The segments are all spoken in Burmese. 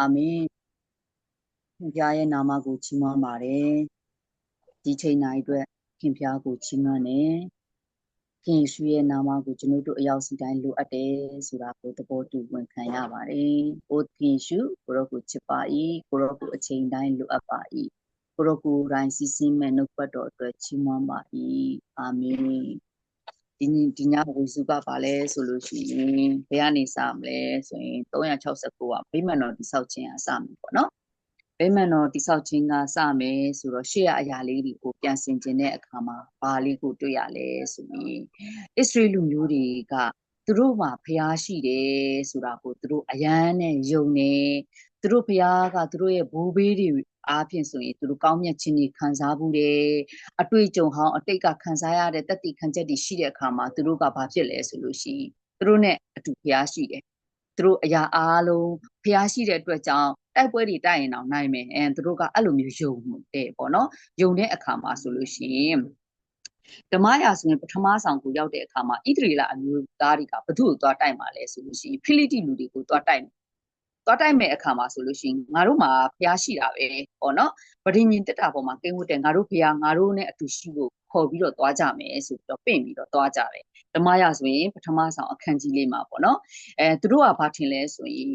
အာမင်ခင်ဖျားရဲ့နာမကိုချီးမွမ်းပါတယ်ဒီချိန်တိုင်းအတွက်ခင်ဖျားကိုချီးမွမ်းတယ်ခင်ရှုရဲ့နာမကိုကျွန်ုပ်တို့အရောက်စီတိုင်းလိုအပ်တယ်ဆိုတာကိုသဘောတူဝန်ခံရပါတယ်။ကိုခင်ရှုကိုရောကိုချစ်ပါ၏ကိုရောကိုအချိန်တိုင်းလိုအပ်ပါ၏ကိုရောကိုတိုင်းစီစဉ်မဲ့နှုတ်ပတ်တော်အတွက်ချီးမွမ်းပါ၏အာမင် ဒီဒီညဝေစုကပါလဲဆိုလို့ရှိရင်ဘယ်ကနေစမလဲဆိုရင်369ကဗိမာန်တော်တိဆောက်ခြင်းအစမယ်ပေါ့နော်ဗိမာန်တော်တိဆောက်ခြင်းကစမယ်ဆိုတော့ရှေ့အရာလေးတွေကိုပြန်ဆင်ခြင်းတဲ့အခါမှာဘာလေးကိုတွေ့ရလဲဆိုရင်အစ္စရေးလူမျိုးတွေကသူတို့မှာဖျားရှိတယ်ဆိုတာကိုသူတို့အယမ်းနဲ့ယုံနေသူတို့ဖျားကသူတို့ရဲ့ဘိုးဘေးတွေ အားဖြင့်ဆိုရင်သူတို့ကောင်းမြတ်ခြင်းတွေခံစားမှုတယ်အတွေ့အကြုံဟောင်းအတိတ်ကခံစားရတဲ့တတိခံချက်တွေရှိတဲ့အခါမှာသူတို့ကဘာဖြစ်လဲဆိုလို့ရှိရင်သူတို့နဲ့အတူဖျားရှိတယ်သူတို့အရာအားလုံးဖျားရှိတဲ့အတွက်ကြောင့်တိုက်ပွဲတွေတိုက်ရင်တော့နိုင်မယ်အဲသူတို့ကအဲ့လိုမျိုးယုံတယ်ပေါ့နော်ယုံတဲ့အခါမှာဆိုလို့ရှိရင်ဓမ္မရာဆိုရင်ပထမဆောင်ကိုရောက်တဲ့အခါမှာဣသရေလအမျိုးသားတွေကဘု து ကိုသွားတိုက်မှာလဲဆိုလို့ရှိရင်ဖိလိတိလူတွေကိုသွားတိုက်မယ် သွားတိုက်မဲ့အခါမှာဆိုလို့ရှိရင်ငါတို့မှာဖျားရှိတာပဲပေါ့နော်ဗဒိညင်တက်တာပေါ်မှာကိန်းဝတ်တဲ့ငါတို့ဖျားငါတို့နဲ့အတူရှိဖို့ခေါ်ပြီးတော့သွားကြမယ်ဆိုပြီးတော့ပင့်ပြီးတော့သွားကြတယ်ဓမ္မရဆိုရင်ပထမဆောင်အခန်းကြီးလေးမှာပေါ့နော်အဲသူတို့ကဘာထင်လဲဆိုရင်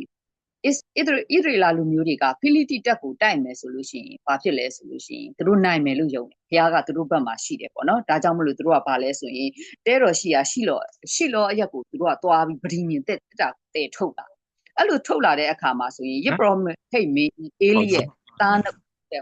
ဣဣဒရီလာလူမျိုးတွေကဖိလိတိတက်ကိုတိုက်မယ်ဆိုလို့ရှိရင်ဘာဖြစ်လဲဆိုလို့ရှိရင်သူတို့နိုင်မယ်လို့ယုံတယ်ဘုရားကသူတို့ဘက်မှာရှိတယ်ပေါ့နော်ဒါကြောင့်မလို့သူတို့ကဘာလဲဆိုရင်တဲတော်ရှိရာရှိလောရှိလောအရက်ကိုသူတို့ကသွားပြီးဗဒိညင်တက်တာတဲထုတ်တာ အဲ့လိုထုတ်လာတဲ့အခါမှာဆိုရင်ယစ်ပရောဟိတ်မေအေလီရဲ့သားနဲ့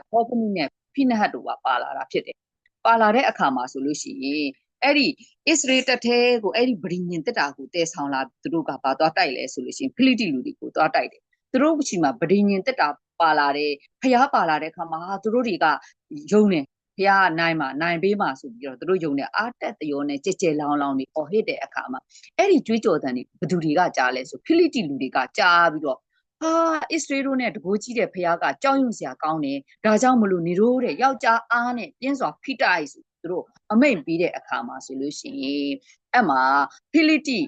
ဟောဖနီနဲ့ဖိနဟတ်တို့ကပါလာတာဖြစ်တယ်ပါလာတဲ့အခါမှာဆိုလို့ရှိရင်အဲ့ဒီအစ္စရေးတက်သေးကိုအဲ့ဒီဗြိညင်တက်တာကိုတဲဆောင်လာသူတို့ကပါသွားတိုက်လဲဆိုလို့ရှိရင်ဖိလိတိလူတွေကိုသွားတိုက်တယ်သူတို့ချီမှာဗြိညင်တက်တာပါလာတယ်ဖျားပါလာတဲ့အခါမှာသူတို့တွေကယုံ နေဖျားနိုင်မှာနိုင်ပေးမှာဆိုပြီးတော့သူတို့ယုံနေအားတက်တရောနဲ့ကြဲကြဲလောင်းလောင်းနေအော်ဟစ်တဲ့အခါမှာအဲ့ဒီကြွေးကြော်တန်တွေဘသူတွေကကြားလဲဆိုဖိလိတိလူတွေကကြားပြီးတော့ဟာအစ္စရေးတို့နဲ့တကိုးကြီးတဲ့ဖះကကြောက်ရွံ့စရာကောင်းတယ်ဒါကြောင့်မလို့နေတို့တဲ့ယောက်ျားအားနဲ့ပြင်းစွာဖိတိုက်ဆိုသူတို့အမိန်ပြီးတဲ့အခါမှာဆိုလို့ရှိရင်အဲ့မှာဖိလိတိ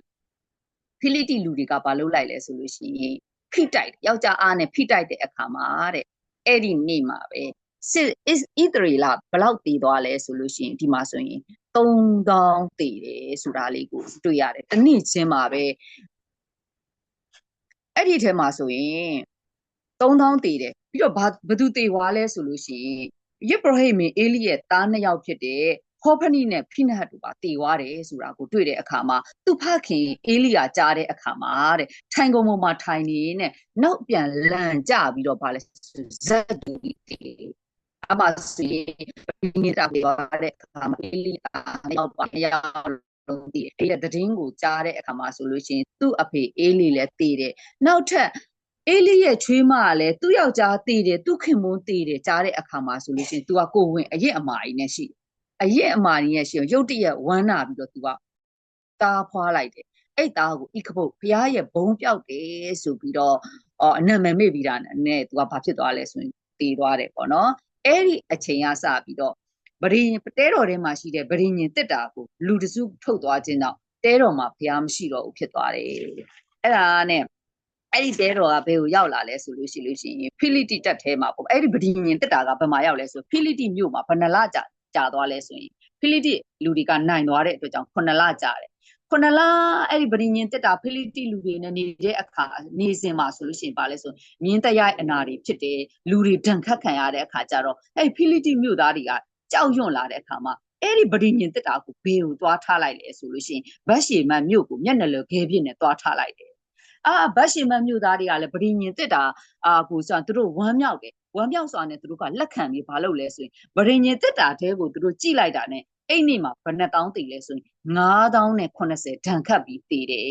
ဖိလိတိလူတွေကဘာလုပ်လိုက်လဲဆိုလို့ရှိရင်ဖိတိုက်ယောက်ျားအားနဲ့ဖိတိုက်တဲ့အခါမှာတဲ့အဲ့ဒီနေ့မှာပဲ စစ်ဣသရေလဘလောက်တည်သွားလဲဆိုလို့ရှိရင်ဒီမှာဆိုရင်3000တည်တယ်ဆိုတာလေးကိုတွေ့ရတယ်တနည်းချင်းမှာပဲအဲ့ဒီထဲမှာဆိုရင်3000တည်တယ်ပြီးတော့ဘာဘသူတည်သွားလဲဆိုလို့ရှိရင်ယစ်ဘရဟိမင်အေလိရဲ့သားနှစ်ယောက်ဖြစ်တဲ့ဟောဖနီနဲ့ဖိနဟတ်တို့ပါတည်သွားတယ်ဆိုတာကိုတွေ့တဲ့အခါမှာသူဖခင်အေလိယာကြားတဲ့အခါမှာတဲ့ထိုင်ကုန်ပေါ်မှာထိုင်နေနဲ့နောက်ပြန်လန့်ကြပြီးတော့ဗာလဲဇက်တူတည် အမစီနေတာပြောတဲ့အခါမှာအေလိယာရောက်ပါရောက်လုံးတည်အဲ့ဒီသတင်းကိုကြားတဲ့အခါမှာဆိုလို့ရှိရင်သူ့အဖေအေးလီလည်းတည်တယ်နောက်ထပ်အေးလီရဲ့ချွေးမကလည်းသူ့ယောက်ျားတည်တယ်သူ့ခင်မွန်းတည်တယ်ကြားတဲ့အခါမှာဆိုလို့ရှိရင် तू ကကိုဝင်အရင်အမာကြီးနဲ့ရှိအရင်အမာကြီးနဲ့ရှိရုပ်တရက်ဝမ်းနာပြီးတော့ तू ကတားဖွာလိုက်တယ်အဲ့သားကိုဣခဘုတ်ဘုရားရဲ့ဘုံပြောက်တယ်ဆိုပြီးတော့အော်အနံမေမေ့ပြီးတာနဲ့ तू ကဘာဖြစ်သွားလဲဆိုရင်တည်သွားတယ်ပေါ့နော် အဲ့ဒီအချိန်ကစပြီးတော့ဗရိညတဲတော်ထဲမှာရှိတဲ့ဗရိညင်တစ်တာကိုလူတစုထုတ်သွားခြင်းတော့တဲတော်မှာဘုရားမရှိတော့ဘူးဖြစ်သွားတယ်အဲ့ဒါနဲ့အဲ့ဒီတဲတော်ကဘယ်ကိုရောက်လာလဲဆိုလို့ရှိလို့ရှိရင်ဖိလိတိတက်ထဲမှာပေါ့အဲ့ဒီဗဒိညင်တက်တာကဘယ်မှာရောက်လဲဆိုဖိလိတိမြို့မှာဘယ်နှလကြာကြာသွားလဲဆိုရင်ဖိလိတိလူတွေကနိုင်သွားတဲ့အတွက်ကြောင့်ခုနှစ်လကြာတယ် ခုနှစ်လအဲ့ဒီဗဒိညင်တက်တာဖိလိတိလူတွေနဲ့နေတဲ့အခါနေစဉ်မှာဆိုလို့ရှိရင်ပါလဲဆိုမြင်းတရားအနာတွေဖြစ်တယ်လူတွေဒဏ်ခတ်ခံရတဲ့အခါကျတော့အဲ့ဖိလိတိမြို့သားတွေကကြောက်ရွံ့လာတဲ့အခါမှာအဲ့ဒီဗဒိညင်တက်တာကိုဘေးကိုသွားထားလိုက်လေဆိုလို့ရှိရင်ဗတ်ရှေမန်မြို့ကိုမျက်နှာလွယ်ခဲပြစ်နဲ့သွားထားလိုက်တယ်အာဗတ်ရှေမန်မြို့သားတွေကလည်းဗဒိညင်တက်တာအာကိုဆိုသူတို့ဝမ်းမြောက်တယ်ဝမ်းမြောက်စွာနဲ့သူတို့ကလက်ခံပြီးမလုပ်လဲဆိုရင်ဗဒိညင်တက်တာတဲကိုသူတို့ကြိလိုက်တာနဲ့ အဲ့နေ့မှာဘယ်နှတောင်းတည်လဲဆိုရင်9000နဲ့80ဒဏ်ခတ်ပြီးတည်တယ်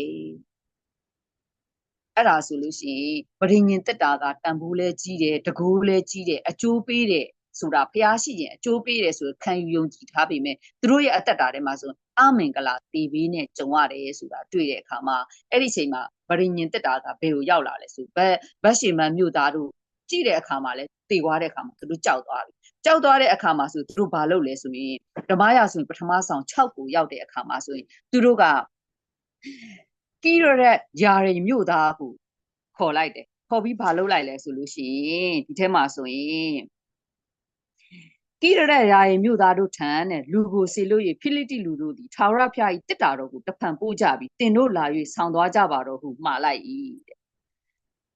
အဲ့ဒါဆိုလို့ရှိရင်ဗဒိညင်တက်တာကတန်ဖိုးလဲကြီးတယ်တကူလဲကြီးတယ်အကျိုးပေးတယ်ဆိုတာဖျားရှိရင်အကျိုးပေးတယ်ဆိုခံယူယုံကြည်ထားပေမဲ့သူတို့ရဲ့အသက်တာထဲမှာဆိုအမင်္ဂလာတီဗီနဲ့ကြုံရတယ်ဆိုတာတွေ့တဲ့အခါမှာအဲ့ဒီချိန်မှာဗရိညင်တက်တာကဘယ်ကိုရောက်လာလဲဆိုဘက်ဘတ်ရှင်မန်မြို့သားတို့ကြည့်တဲ့အခါမှာလဲတည်သွားတဲ့အခါမှာသူတို့ကြောက်သွားပြီ ကြောက်သွားတဲ့အခါမှာဆိုသူတို့ဘာလုပ်လဲဆိုရင်ဓမ္မရာဆိုရင်ပထမဆောင်6ကိုရောက်တဲ့အခါမှာဆိုရင်သူတို့ကကီရရက်ယာရီမြို့သားကိုခေါ်လိုက်တယ်ခေါ်ပြီးဘာလုပ်လိုက်လဲဆိုလို့ရှိရင်ဒီထဲမှာဆိုရင်ကိရရရာယမြို့သားတို့ထံတဲ့လူကိုစေလို့ရဖိလိတိလူတို့သည်ထာဝရဖျား၏တစ်တာတော်ကိုတဖန်ပို့ကြပြီးတင်တို့လာ၍ဆောင်းသွားကြပါတော့ဟုမှာလိုက်၏တဲ့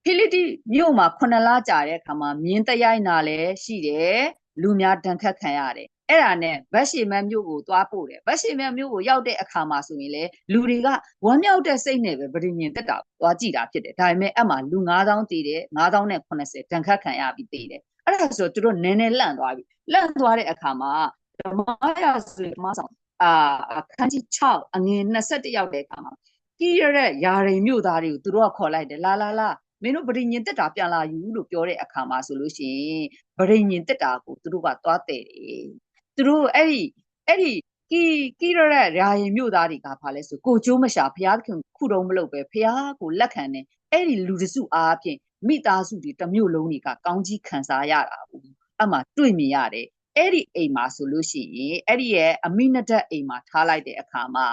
ဖိလိတိမြို့မှာခုနှစ်လကြာတဲ့အခါမှာမြင်းတရိုက်နာလည်းရှိတယ် လူများဒဏ်ခတ်ခံရတယ်အဲ့ဒါနဲ့ဗတ်ရှေမန်မြို့ကိုသွားပို့တယ်ဗတ်ရှေမန်မြို့ကိုရောက်တဲ့အခါမှာဆိုရင်လေလူတွေကဝမ်းမြောက်တဲ့စိတ်နဲ့ပဲဗြိညင်တက်တာသွားကြည့်တာဖြစ်တယ်ဒါပေမဲ့အဲ့မှာလူ9000တည်တယ်9000နဲ့80ဒဏ်ခတ်ခံရပြီးတည်တယ်အဲ့ဒါဆိုသူတို့နည်းနည်းလန့်သွားပြီလန့်သွားတဲ့အခါမှာဓမ္မရဆိုဓမ္မဆောင်အာအခန်းကြီး6အငယ်21ရောက်တဲ့အခါမှာကြီးရတဲ့ယာရိန်မြို့သားတွေကိုသူတို့ကခေါ်လိုက်တယ်လာလာလာ မင်းတို့ဗရိညင်တက်တာပြန်လာယူလို့ပြောတဲ့အခါမှာဆိုလို့ရှိရင်ဗရိညင်တက်တာကိုသူတို့ကသွားတဲ့တယ်သူတို့အဲ့ဒီအဲ့ဒီကီကီရတဲ့ရာရင်မြို့သားတွေကဘာလဲဆိုကိုကျိုးမရှာဘုရားခင်ခုတုံးမလုပ်ပဲဘုရားကိုလက်ခံတယ်အဲ့ဒီလူတစုအားဖြင့်မိသားစုတွေတစ်မျိုးလုံးတွေကကောင်းကြီးခံစားရတာဘူးအမှတွေ့မြင်ရတယ်အဲ့ဒီအိမ်မှာဆိုလို့ရှိရင်အဲ့ဒီရဲ့အမိနဒတ်အိမ်မှာထားလိုက်တဲ့အခါမှာ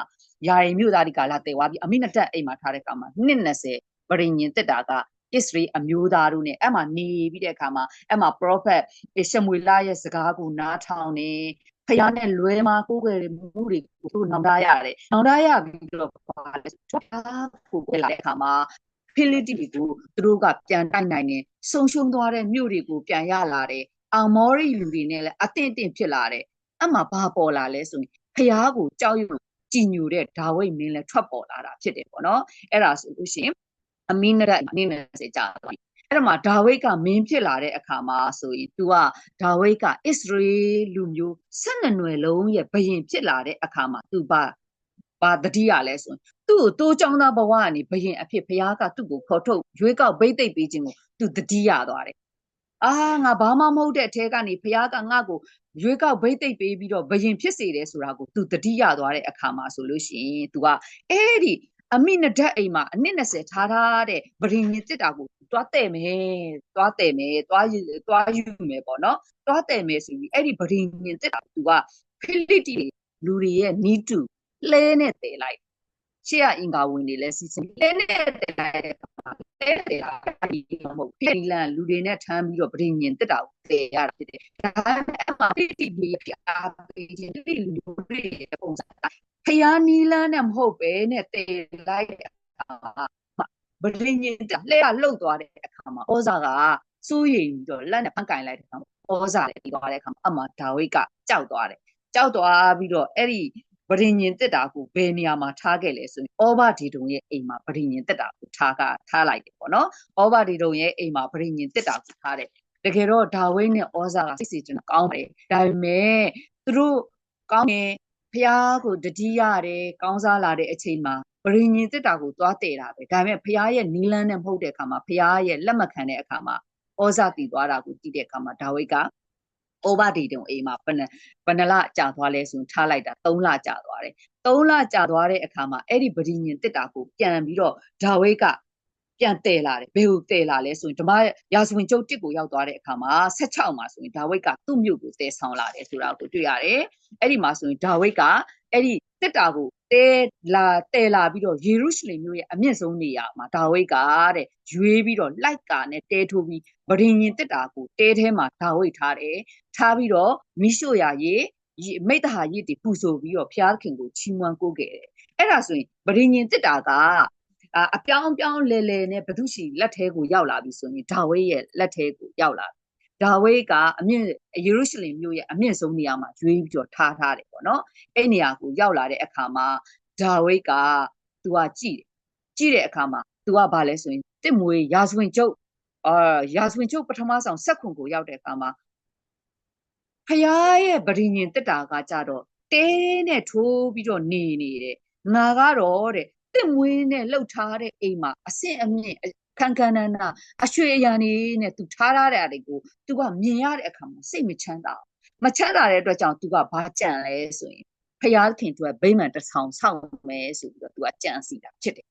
ယာရင်မြို့သားတွေကလာတဲသွားပြီးအမိနဒတ်အိမ်မှာထားတဲ့အခါမှာ220 ဗရိညင်တက်တာကအစ္စရေးအမျိုးသားတို့ ਨੇ အဲ့မှာနေပြီးတဲ့အခါမှာအဲ့မှာ prophet ရှမွေလရဲ့စကားကိုနားထောင်နေဖျားနဲ့လွဲမှာကိုယ်ွယ်မှုတွေကိုသူနောင်တရတယ်နောင်တရပြီးတော့ပါလဲဖျားကိုပြလာတဲ့အခါမှာဖိလိတိကိုသူတို့ကပြန်တိုက်နိုင်တယ်ဆုံရှုံသွားတဲ့မြို့တွေကိုပြန်ရလာတယ်အောင်မောရီလူတွေနဲ့လည်းအသင့်အင့်ဖြစ်လာတယ်အမှဘာပေါ်လာလဲဆိုရင်ဖျားကိုကြောက်ရွံ့ကြည်ညိုတဲ့ဒါဝိဒ်မင်းလည်းထွက်ပေါ်လာတာဖြစ်တယ်ပေါ့နော်အဲ့ဒါဆိုလို့ရှိရင် အမီနရတ်နေနေကြာသွားပြီအဲ့တော့မှဒါဝိဒ်ကမင်းဖြစ်လာတဲ့အခါမှာဆိုရင် तू ကဒါဝိဒ်ကအစ္စရေးလူမျိုး၁၂နွယ်လုံးရဲ့ဘယင်ဖြစ်လာတဲ့အခါမှာ तू ပါပါတတိရလဲဆိုရင်သူ့ကိုတိုးချောင်းသားဘဝကနေဘယင်အဖြစ်ဘုရားကသူ့ကိုခေါ်ထုတ်ရွေးကောက်ဗိသိက်ပေးခြင်းကိုသူတတိရသွားတယ်အာငါဘာမှမဟုတ်တဲ့အထဲကနေဘုရားကငါ့ကိုရွေးကောက်ဗိသိက်ပေးပြီးတော့ဘယင်ဖြစ်စေတယ်ဆိုတာကို तू တတိရသွားတဲ့အခါမှာဆိုလို့ရှိရင် तू ကအဲ့ဒီ အမိနဒတ်အိမ်မှာအနည်း20ထားထားတဲ့ဗရင်မြစ်တစ်တာကိုသွားတဲ့မယ်သွားတဲ့မယ်သွားသွားယူမယ်ပေါ့နော်သွားတဲ့မယ်ဆိုပြီးအဲ့ဒီဗရင်မြစ်တစ်တာကဖိလိတိလူတွေရဲ့နီးတူလဲနဲ့တည်လိုက်ရှေ့ကအင်္ဂါဝင်တွေလဲစီစဉ်လဲနဲ့တည်လိုက်တဲ့အခါမှာလဲတည်တာဒီမဟုတ်ဖိလန်လူတွေနဲ့ထမ်းပြီးတော့ဗရင်မြစ်တစ်တာကိုတည်ရတာဖြစ်တယ်ဒါအမှဖိလိတိတွေပြအားပေးခြင်းဒီလူတွေရဲ့ပုံစံ ဖျားနီလန်းနဲ့မဟုတ်ပဲနဲ့တည်လိုက်တဲ့အခါမှာဗလင်းကြီးတလှဲကလှုပ်သွားတဲ့အခါမှာဩဇာကစိုးရိမ်ပြီးတော့လက်နဲ့ဖန်ကင်လိုက်တဲ့အခါမှာဩဇာလည်းပြီးသွားတဲ့အခါမှာအမှဒါဝိတ်ကကြောက်သွားတယ်ကြောက်သွားပြီးတော့အဲ့ဒီဗရင်ညင်တက်တာကိုဘယ်နေရာမှာထားခဲ့လဲဆိုရင်ဩဘဒီတုံရဲ့အိမ်မှာဗရင်ညင်တက်တာကိုထားကထားလိုက်တယ်ပေါ့နော်ဩဘဒီတုံရဲ့အိမ်မှာဗရင်ညင်တက်တာကိုထားတယ်တကယ်တော့ဒါဝိတ်နဲ့ဩဇာကစိတ်စီကျွန်တော်ကောင်းတယ်ဒါပေမဲ့သူတို့ကောင်းတယ် ဖះကိုတတိရတယ်ကောင်းစားလာတဲ့အချိန်မှာပရိညင်တက်တာကိုသွားတည်တာပဲဒါပေမဲ့ဖះရဲ့နီလန်းနဲ့မဟုတ်တဲ့အခါမှာဖះရဲ့လက်မခံတဲ့အခါမှာဩဇာတည်သွားတာကိုကြည့်တဲ့အခါမှာဒါဝိတ်ကဩဘဒီတုံအိမ်မှာဘယ်နှဘယ်နှလကြာသွားလဲဆိုရင်ထားလိုက်တာ3လကြာသွားတယ်3လကြာသွားတဲ့အခါမှာအဲ့ဒီပရိညင်တက်တာကိုပြန်ပြီးတော့ဒါဝိတ်က ပြန်တည်လာတယ်ဘယ်ကိုတည်လာလဲဆိုရင်ဓမ္မရာဇဝင်ကျုပ်တစ်ကိုရောက်သွားတဲ့အခါမှာ16မှာဆိုရင်ဒါဝိတ်ကသူ့မြို့ကိုတည်ဆောင်လာတယ်ဆိုတာကိုတွေ့ရတယ်အဲ့ဒီမှာဆိုရင်ဒါဝိတ်ကအဲ့ဒီတစ်တာကိုတဲလာတဲလာပြီးတော့ယေရုရှလင်မြို့ရဲ့အမြင့်ဆုံးနေရာမှာဒါဝိတ်ကတဲ့ရွေးပြီးတော့လိုက်ကာနဲ့တဲထိုးပြီးဗရင်ရင်တစ်တာကိုတဲထဲမှာဒါဝိတ်ထားတယ်ထားပြီးတော့မိရှို့ရာရေမိတ္တဟာရစ်တွေပူဆိုပြီးတော့ဘုရားခင်ကိုချီးမွမ်းကိုးခဲ့တယ်အဲ့ဒါဆိုရင်ဗရင်ရင်တစ်တာက အပြောင်းပြောင်းလဲလဲနဲ့ဘသူရှိလက်ထဲကိုရောက်လာပြီဆိုရင်ဒါဝိဒ်ရဲ့လက်ထဲကိုရောက်လာဒါဝိဒ်ကအမြင့်ယေရုရှလင်မြို့ရဲ့အမြင့်ဆုံးနေရာမှာရွေးပြီးတော့ထားထားတယ်ပေါ့နော်အဲ့နေရာကိုရောက်လာတဲ့အခါမှာဒါဝိဒ်ကသူကကြည့်တယ်ကြည့်တဲ့အခါမှာသူကဘာလဲဆိုရင်တစ်မွေရာဇဝင်ကျုပ်အာရာဇဝင်ကျုပ်ပထမဆောင်ဆက်ခွန်ကိုရောက်တဲ့အခါမှာဖယားရဲ့ဗရိညင်တက်တာကကြတော့တဲနဲ့ထိုးပြီးတော့နေနေတယ်ငါကတော့တဲ့ တစ်မွေးနဲ့လှုပ်ထားတဲ့အိမ်မှာအဆင့်အမြင့်ခန်းခန်းနာနာအရွှေအရာနေနဲ့သူထားထားတဲ့အရာတွေကိုသူကမြင်ရတဲ့အခါမှာစိတ်မချမ်းသာမချမ်းသာတဲ့အတွက်ကြောင့်သူကဘာကြံလဲဆိုရင်ဖယားခင်သူကဗိမာန်တစ်ဆောင်ဆောက်မယ်ဆိုပြီးတော့သူကကြံစီတာဖြစ်တယ်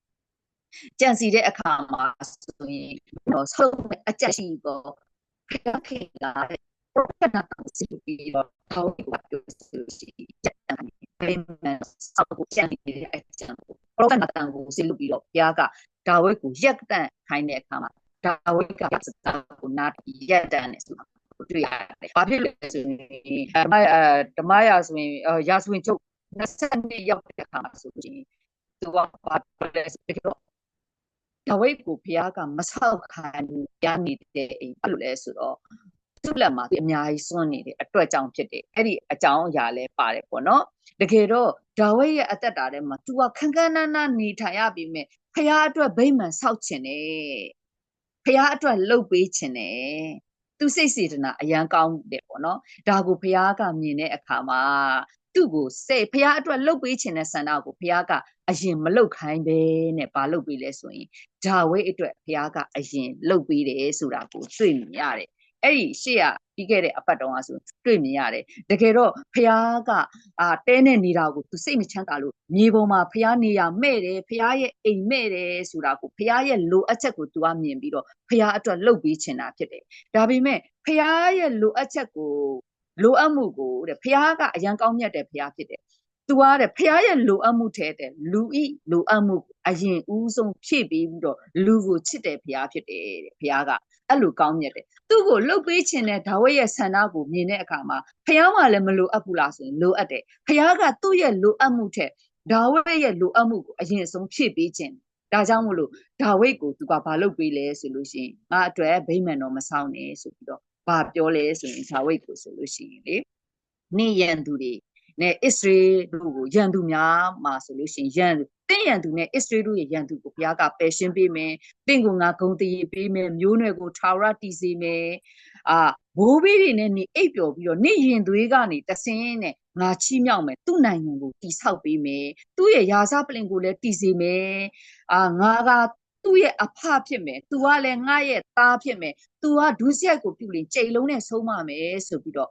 ကြံစီတဲ့အခါမှာဆိုရင်တော့ဆောက်အကြက်ရှိပေါ့ဖယားခင်ကပရိုဖက်နာကိုစီပြီးတော့ဟောပြောဆိုရှိကြံဗိမာန်ဆောက်ဖို့ကြံနေတဲ့အကြံကို ပရိုဖက်နာတန်ကိုစီလို့ပြီးတော့ဘုရားကဒါဝိဒ်ကိုရက်တန့်ခိုင်းတဲ့အခါမှာဒါဝိကစတာကိုနာရက်တန်နေဆိုတာကိုတွေ့ရတယ်။ဘာဖြစ်လဲဆိုရင်ဓမ္မအဲဓမ္မရာဆိုရင်ရာဇဝင်ချုပ်22ရောက်တဲ့အခါဆိုရင်သူကဘာလဲဆိုတော့ဒါဝိကိုဘုရားကမဆောက်ခံဘူးရနေတဲ့အိမ်ဘာလို့လဲဆိုတော့ သူ့လက်မှာအများကြီးစွန့်နေတဲ့အတွက်ကြောင့်ဖြစ်တယ်အဲ့ဒီအကြောင်းအရာလဲပါတယ်ပေါ့နော်တကယ်တော့ဒါဝိရဲ့အသက်တာထဲမှာ तू ကခန်းခန်းနားနားနေထိုင်ရပြီမဲ့ဖះအတွက်ဗိမာန်ဆောက်ခြင်းနဲ့ဖះအတွက်လှုပ်ပေးခြင်းနဲ့သူစိတ်စေတနာအရန်ကောင်းတယ်ပေါ့နော်ဒါကိုဖះကမြင်တဲ့အခါမှာသူ့ကိုစိတ်ဖះအတွက်လှုပ်ပေးခြင်းတဲ့ဆန္ဒကိုဖះကအရင်မလှုပ်ခိုင်းပဲနဲ့ဘာလှုပ်ပေးလဲဆိုရင်ဒါဝိအတွက်ဖះကအရင်လှုပ်ပေးတယ်ဆိုတာကိုတွေ့မြင်ရတယ် အဲ့ဒီရှေ့ကပြီးခဲ့တဲ့အပတ်တုန်းကဆိုတွေ့မြင်ရတယ်တကယ်တော့ဖះကအာတဲနဲ့နေတာကိုသူစိတ်မချမ်းသာလို့မြေပေါ်မှာဖះနေရမဲ့တယ်ဖះရဲ့အိမ်မဲ့တယ်ဆိုတာကိုဖះရဲ့လိုအပ်ချက်ကိုသူကမြင်ပြီးတော့ဖះအတွက်လှုပ်ပြီးချင်တာဖြစ်တယ်ဒါပေမဲ့ဖះရဲ့လိုအပ်ချက်ကိုလိုအပ်မှုကိုတဲ့ဖះကအရန်ကောင်းမြတ်တဲ့ဖះဖြစ်တယ် သူကတဲ့ဖះရဲ့လိုအပ်မှုထဲတဲ့လူဤလိုအပ်မှုအရင်ဦးဆုံးဖြည့်ပြီးပြီးတော့လူကိုချစ်တဲ့ဖះဖြစ်တယ်တဲ့ဖះကအဲ့လိုကောင်းမြတ်တယ်သူ့ကိုလှုပ်ပေးခြင်းနဲ့ဒါဝိရဲ့ဆန္ဒကိုမြင်တဲ့အခါမှာဖះမှလည်းမလိုအပ်ဘူးလားဆိုရင်လိုအပ်တယ်ဖះကသူ့ရဲ့လိုအပ်မှုထက်ဒါဝိရဲ့လိုအပ်မှုကိုအရင်ဆုံးဖြည့်ပေးခြင်းဒါကြောင့်မို့လို့ဒါဝိတ်ကိုသူကဘာလုပ်ပေးလဲဆိုလို့ရှိရင်ငါအတွက်ဗိမာန်တော်မဆောင်နဲ့ဆိုပြီးတော့ဘာပြောလဲဆိုရင်ဒါဝိတ်ကိုဆိုလို့ရှိရင်လေနေရန်သူတွေ နဲ့အစ္စရေတို့ကိုရန်သူများမှာဆိုလို့ရှိရင်ရန်တင်းရန်သူနဲ့အစ္စရေတို့ရဲ့ရန်သူကိုဘုရားကပယ်ရှင်းပေးမယ်တင့်ကိုငါဂုံတည်ပေးမယ်မျိုးနွယ်ကိုထာဝရတည်စေမယ်အာဘိုးဘေးတွေနဲ့နေအိပ်ပျော်ပြီးတော့နေရင်သွေးကနေတဆင်းနဲ့ငါချီးမြှောက်မယ်သူ့နိုင်ငံကိုတည်ဆောက်ပေးမယ်သူ့ရဲ့ယာစပလင်ကိုလည်းတည်စေမယ်အာငါကသူ့ရဲ့အဖဖြစ်မယ်။ तू ကလည်းငါရဲ့သားဖြစ်မယ်။ तू ကဒုစရိုက်ကိုပြုရင်ကြိတ်လုံးနဲ့ဆုံးမမယ်ဆိုပြီးတော့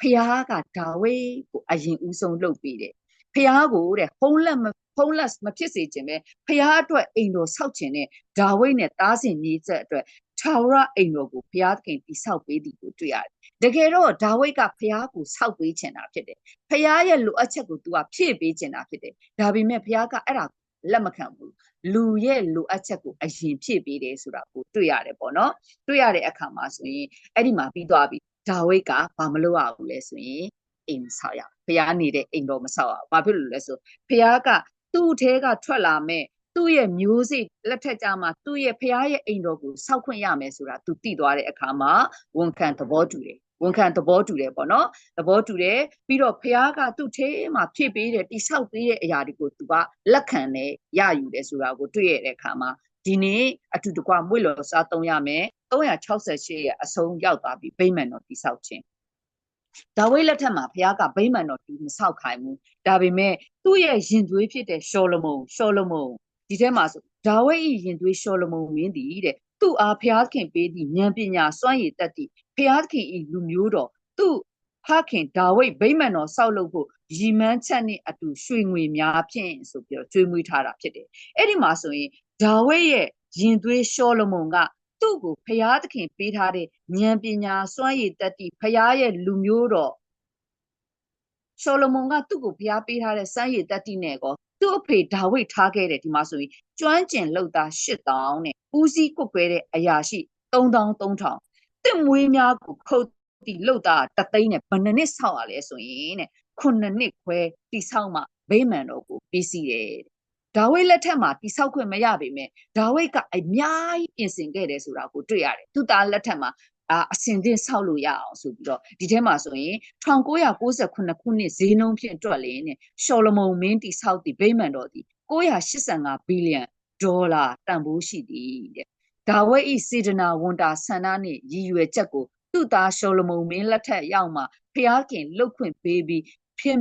ဖះကဒါဝိကိုအရင်ဦးဆုံးလုပ်ပေးတယ်ဖះကိုတဲ့ဖုံးလက်မဖုံးလက်မဖြစ်စေခြင်းပဲဖះအတွက်အိမ်တော်ဆောက်ခြင်းနဲ့ဒါဝိနဲ့တားစင်မြေးချက်အတွက်ထာဝရအိမ်တော်ကိုဘုရားသခင်တိဆောက်ပေးသည်ကိုတွေ့ရတယ်။တကယ်တော့ဒါဝိဒ်ကဘုရားကိုဆောက်ပေးချင်တာဖြစ်တယ်။ဘုရားရဲ့လိုအပ်ချက်ကို तू ကဖြည့်ပေးချင်တာဖြစ်တယ်။ဒါပေမဲ့ဘုရားကအဲ့ဒါလက်မခံဘူး။လူရဲ့လိုအပ်ချက်ကိုအရင်ဖြည့်ပေးတယ်ဆိုတာကိုတွေ့ရတယ်ပေါ့နော်။တွေ့ရတဲ့အခါမှာဆိုရင်အဲ့ဒီမှာပြီးသွားပြီ ဒါဝိဒ်ကဘာမလုပ်ရဘူးလဲဆိုရင်အိမ်မဆောက်ရဘုရားနေတဲ့အိမ်တော်မဆောက်ရဘာဖြစ်လို့လဲဆိုဘုရားကသူ့ထဲကထွက်လာမဲ့သူ့ရဲ့မျိုးစိလက်ထက်ကြမှာသူ့ရဲ့ဖះရဲ့အိမ်တော်ကိုစောက်ခွင့်ရမယ်ဆိုတာသူသိသွားတဲ့အခါမှာဝန်ခံသဘောတူတယ်ဝန်ခံသဘောတူတယ်ပေါ့နော်သဘောတူတယ်ပြီးတော့ဖះကသူ့ထဲမှာဖြည့်ပေးတယ်တိဆောက်ပေးတဲ့အရာတွေကိုသူကလက်ခံတယ်ရယူတယ်ဆိုတာကိုတွေ့ရတဲ့အခါမှာဒီနေ့အတူတကွမွေလော်စားသုံးရမယ် 368ရဲ့အဆုံးရောက်သွားပြီဗိမာန်တော်တိဆောက်ခြင်းဒါဝိလက်ထက်မှာဘုရားကဗိမာန်တော်တူမဆောက်ခိုင်းဘူးဒါပေမဲ့သူ့ရဲ့ရင်သွေးဖြစ်တဲ့ရှောလမုန်ရှောလမုန်ဒီထဲမှာဆိုဒါဝိ၏ရင်သွေးရှောလမုန်မင်းသည်တဲ့သူ့အားဘုရားခင်ပေးသည့်ဉာဏ်ပညာစွမ်းရည်တတ်သည့်ဘုရားခင်၏လူမျိုးတော်သူ့ဖခင်ဒါဝိဗိမာန်တော်ဆောက်လုပ်ဖို့ရည်မှန်းချက်နဲ့အတူရွှေငွေများဖြင့်ဆိုပြီးတော့ကျွေးမွေးထားတာဖြစ်တယ်အဲ့ဒီမှာဆိုရင်ဒါဝိရဲ့ရင်သွေးရှောလမုန်က သူ့ကိုဖျားသခင်ပေးထားတဲ့ဉာဏ်ပညာစွမ်းရည်တတ်သည့်ဖျားရဲ့လူမျိုးတော်ရှောလမုန်ကသူ့ကိုဖျားပေးထားတဲ့စမ်းရည်တတ်သည့်နဲ့ကောသူ့အဖေဒါဝိဒ်ထားခဲ့တယ်ဒီမှာဆိုရင်ကျွမ်းကျင်လှုပ်သား8000နဲ့ဦးစီးကုတ်ခွဲတဲ့အရာရှိ3000 3000တစ်မွေးများကိုခုတ်တီလှုပ်သားတသိန်းနဲ့ဘယ်နှစ်နှစ်ဆောက်ရလဲဆိုရင်တဲ့ခုနှစ်နှစ်ခွဲတိဆောက်မှဗိမာန်တော်ကိုပြီးစီးတယ် ဒါဝိဒ်လက်ထက်မှာတိဆောက်ခွင့်မရပေမဲ့ဒါဝိဒ်ကအများကြီးပြင်ဆင်ခဲ့တယ်ဆိုတာကိုတွေ့ရတယ်သူသားလက်ထက်မှာအာအစင်သင့်ဆောက်လို့ရအောင်ဆိုပြီးတော့ဒီထဲမှာဆိုရင်1998ခုနှစ်ဈေးနှုန်းဖြင့်တွက်လင်းနဲ့ရှော်လမုန်မင်းတိဆောက်သည့်ဗိမာန်တော်သည်985ဘီလီယံဒေါ်လာတန်ဖိုးရှိသည်တဲ့ဒါဝိဒ်၏စေတနာဝန်တာဆန္ဒနှင့်ရည်ရွယ်ချက်ကိုသူ့သားရှော်လမုန်မင်းလက်ထက်ရောက်မှဖျားခင်လှုပ်ခွင့်ပေးပြီးဖြစ်